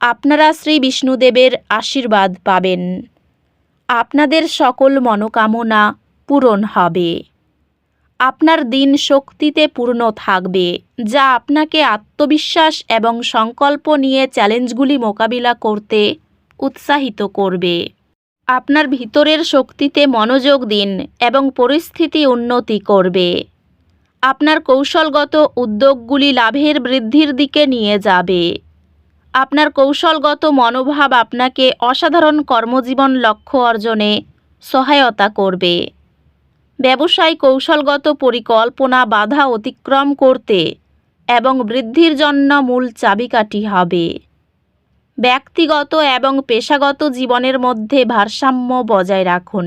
আপনারা শ্রী বিষ্ণুদেবের আশীর্বাদ পাবেন। আপনাদের সকল মনোকামনা পূরণ হবে। আপনার দিন শক্তিতে পূর্ণ থাকবে, যা আপনাকে আত্মবিশ্বাস এবং সংকল্প নিয়ে চ্যালেঞ্জগুলি মোকাবিলা করতে উৎসাহিত করবে। আপনার ভিতরের শক্তিতে মনোযোগ দিন এবং পরিস্থিতি উন্নতি করবে। আপনার কৌশলগত উদ্যোগগুলি লাভের বৃদ্ধির দিকে নিয়ে যাবে। আপনার কৌশলগত মনোভাব আপনাকে অসাধারণ কর্মজীবন লক্ষ্য অর্জনে সহায়তা করবে। ব্যবসায় কৌশলগত পরিকল্পনা বাধা অতিক্রম করতে এবং বৃদ্ধির জন্য মূল চাবিকাঠি হবে। ব্যক্তিগত এবং পেশাগত জীবনের মধ্যে ভারসাম্য বজায় রাখুন।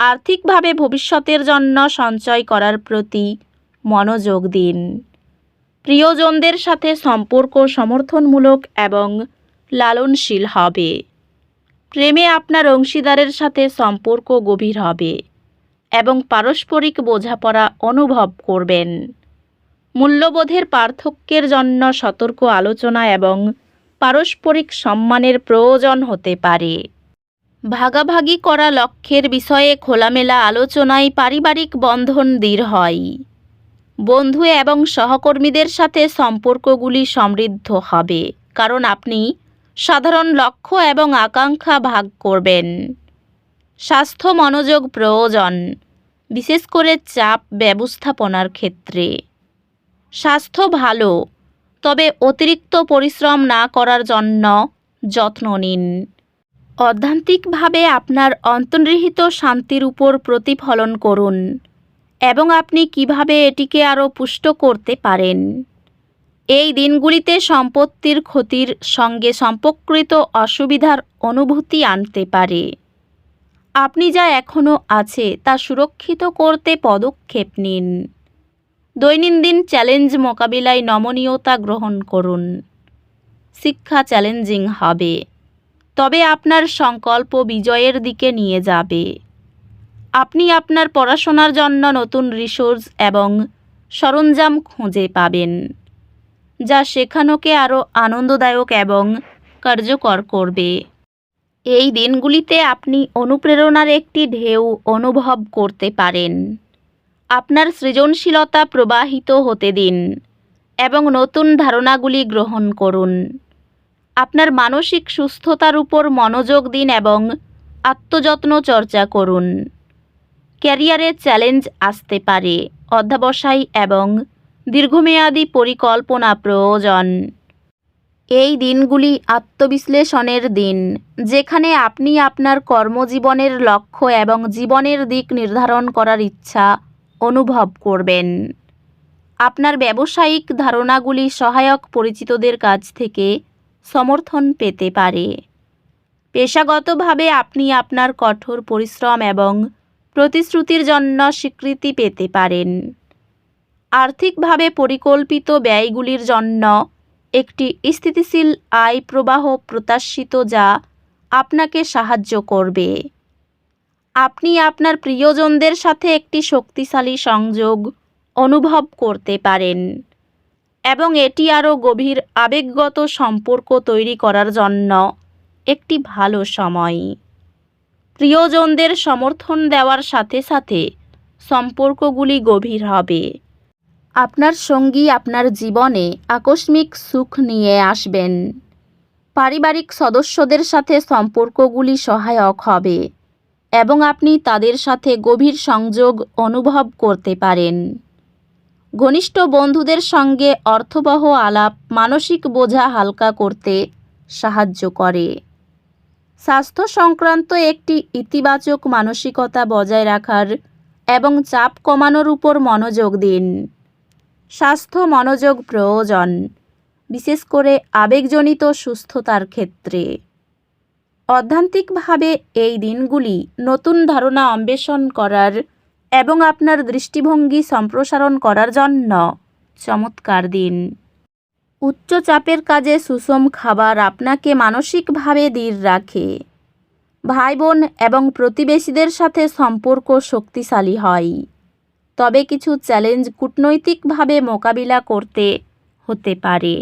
আর্থিকভাবে ভবিষ্যতের জন্য সঞ্চয় করার প্রতি মনোযোগ দিন। প্রিয়জনদের সাথে সম্পর্ক সমর্থনমূলক এবং লালনশীল হবে। প্রেমে আপনার অংশীদারের সাথে সম্পর্ক গভীর হবে এবং পারস্পরিক বোঝাপড়া অনুভব করবেন। মূল্যবোধের পার্থক্যের জন্য সতর্ক আলোচনা এবং পারস্পরিক সম্মানের প্রয়োজন হতে পারে। ভাগাভাগি করা লক্ষ্যের বিষয়ে খোলামেলা আলোচনায় পারিবারিক বন্ধন দৃঢ় হয়। বন্ধু এবং সহকর্মীদের সাথে সম্পর্কগুলি সমৃদ্ধ হবে, কারণ আপনি সাধারণ লক্ষ্য এবং আকাঙ্ক্ষা ভাগ করবেন। স্বাস্থ্য মনোযোগ প্রয়োজন, বিশেষ করে চাপ ব্যবস্থাপনার ক্ষেত্রে। স্বাস্থ্য ভালো, তবে অতিরিক্ত পরিশ্রম না করার জন্য যত্ন নিন। অধ্যান্তিকভাবে আপনার অন্তর্নিহিত শান্তির উপর প্রতিফলন করুন। এবং আপনি কীভাবে এটিকে আরও পুষ্ট করতে পারেন? এই দিনগুলিতে সম্পত্তির ক্ষতির সঙ্গে সম্পর্কিত অসুবিধার অনুভূতি আনতে পারে। আপনি যা এখনও আছে তা সুরক্ষিত করতে পদক্ষেপ নিন। দৈনন্দিন চ্যালেঞ্জ মোকাবিলায় নমনীয়তা গ্রহণ করুন। শিক্ষা চ্যালেঞ্জিং হবে। তবে আপনার সংকল্প বিজয়ের দিকে নিয়ে যাবে। আপনি আপনার পড়াশোনার জন্য নতুন রিসোর্স এবং সরঞ্জাম খুঁজে পাবেন, যা শেখানোকে আরও আনন্দদায়ক এবং কার্যকর করবে। এই দিনগুলিতে আপনি অনুপ্রেরণার একটি ঢেউ অনুভব করতে পারেন। আপনার সৃজনশীলতা প্রবাহিত হতে দিন এবং নতুন ধারণাগুলি গ্রহণ করুন। আপনার মানসিক সুস্থতার উপর মনোযোগ দিন এবং আত্মযত্ন চর্চা করুন। ক্যারিয়ারে চ্যালেঞ্জ আসতে পারে। অধ্যাবসায় এবং দীর্ঘমেয়াদী পরিকল্পনা প্রয়োজন। এই দিনগুলি আত্মবিশ্লেষণের দিন, যেখানে আপনি আপনার কর্মজীবনের লক্ষ্য এবং জীবনের দিক নির্ধারণ করার ইচ্ছা অনুভব করবেন। আপনার ব্যবসায়িক ধারণাগুলি সহায়ক পরিচিতদের কাছ থেকে সমর্থন পেতে পারে। পেশাগতভাবে আপনি আপনার কঠোর পরিশ্রম এবং প্রতিশ্রুতির জন্য স্বীকৃতি পেতে পারেন। আর্থিকভাবে পরিকল্পিত ব্যয়গুলির জন্য একটি স্থিতিশীল আয় প্রবাহ প্রত্যাশিত যা আপনাকে সাহায্য করবে। আপনি আপনার প্রিয়জনদের সাথে একটি শক্তিশালী সংযোগ অনুভব করতে পারেন এবং এটি আরও গভীর আবেগগত সম্পর্ক তৈরি করার জন্য একটি ভালো সময়। প্রিয়জনদের সমর্থন দেওয়ার সাথে সাথে সম্পর্কগুলি গভীর হবে। আপনার সঙ্গী আপনার জীবনে আকস্মিক সুখ নিয়ে আসবেন। পারিবারিক সদস্যদের সাথে সম্পর্কগুলি সহায়ক হবে এবং আপনি তাদের সাথে গভীর সংযোগ অনুভব করতে পারেন। ঘনিষ্ঠ বন্ধুদের সঙ্গে অর্থবহ আলাপ মানসিক বোঝা হালকা করতে সাহায্য করে। স্বাস্থ্য সংক্রান্ত একটি ইতিবাচক মানসিকতা বজায় রাখার এবং চাপ কমানোর উপর মনোযোগ দিন। স্বাস্থ্য মনোযোগ প্রয়োজন, বিশেষ করে আবেগজনিত সুস্থতার ক্ষেত্রে। অধ্যান্তিকভাবে এই দিনগুলি নতুন ধারণা অন্বেষণ করার এবং আপনার দৃষ্টিভঙ্গি সম্প্রসারণ করার জন্য চমৎকার দিন। উচ্চ চাপের কাজে সুষম খাবার আপনাকে মানসিকভাবে দৃঢ় রাখে। ভাই বোন এবং প্রতিবেশীদের সাথে সম্পর্ক শক্তিশালী হয়। তবে কিছু চ্যালেঞ্জ কূটনৈতিকভাবে মোকাবিলা করতে হতে পারে।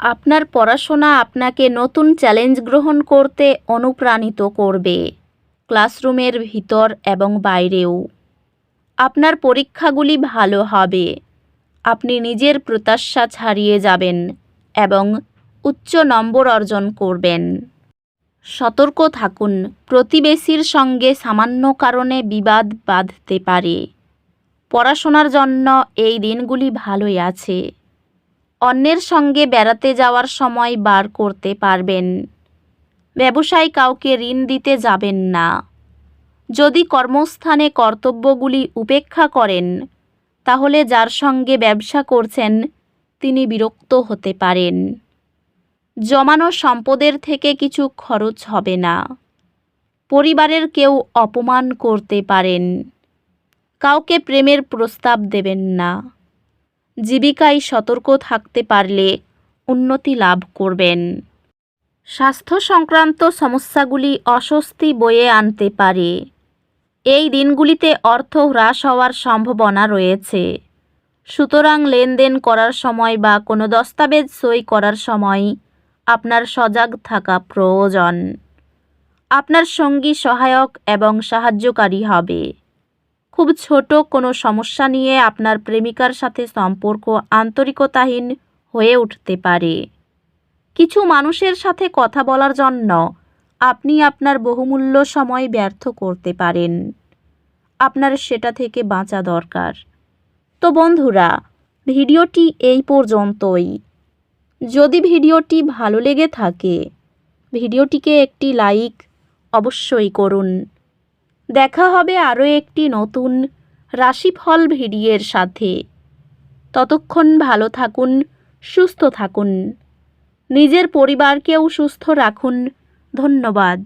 আপনার পড়াশোনা আপনাকে নতুন চ্যালেঞ্জ গ্রহণ করতে অনুপ্রাণিত করবে, ক্লাসরুমের ভিতর এবং বাইরেও। আপনার পরীক্ষাগুলি ভালো হবে। আপনি নিজের প্রত্যাশা ছাড়িয়ে যাবেন এবং উচ্চ নম্বর অর্জন করবেন। সতর্ক থাকুন, প্রতিবেশীর সঙ্গে সামান্য কারণে বিবাদ বাঁধতে পারে। পড়াশোনার জন্য এই দিনগুলি ভালোই আছে। অন্যের সঙ্গে বেড়াতে যাওয়ার সময় বার করতে পারবেন। ব্যবসায় কাউকে ঋণ দিতে যাবেন না। যদি কর্মস্থানে কর্তব্যগুলি উপেক্ষা করেন তাহলে যার সঙ্গে ব্যবসা করছেন, তিনি বিরক্ত হতে পারেন। জমানো সম্পদের থেকে কিছু খরচ হবে না। পরিবারের কেউ অপমান করতে পারেন। কাউকে প্রেমের প্রস্তাব দেবেন না। জীবিকায় সতর্ক থাকতে পারলে উন্নতি লাভ করবেন। স্বাস্থ্য সংক্রান্ত সমস্যাগুলি অস্বস্তি বয়ে আনতে পারে। এই দিনগুলিতে অর্থ হ্রাস হওয়ার সম্ভাবনা রয়েছে। সুতরাং লেনদেন করার সময় বা কোনো দস্তাবেজ সই করার সময় আপনার সজাগ থাকা প্রয়োজন। আপনার সঙ্গী সহায়ক এবং সাহায্যকারী হবে। খুব ছোট কোনো সমস্যা নিয়ে আপনার প্রেমিকার সাথে সম্পর্ক আন্তরিকতাহীন হয়ে উঠতে পারে। কিছু মানুষের সাথে কথা বলার জন্য আপনি আপনার বহুমূল্য সময় ব্যর্থ করতে পারেন। আপনার সেটা থেকে বাঁচা দরকার। তো বন্ধুরা, ভিডিওটি এই পর্যন্তই। যদি ভিডিওটি ভালো লেগে থাকে, ভিডিওটিকে একটি লাইক অবশ্যই করুন। দেখা হবে আরও একটি নতুন রাশিফল ভিডিওর সাথে। ততক্ষণ ভালো থাকুন, সুস্থ থাকুন। নিজের পরিবারকেও সুস্থ রাখুন। ধন্যবাদ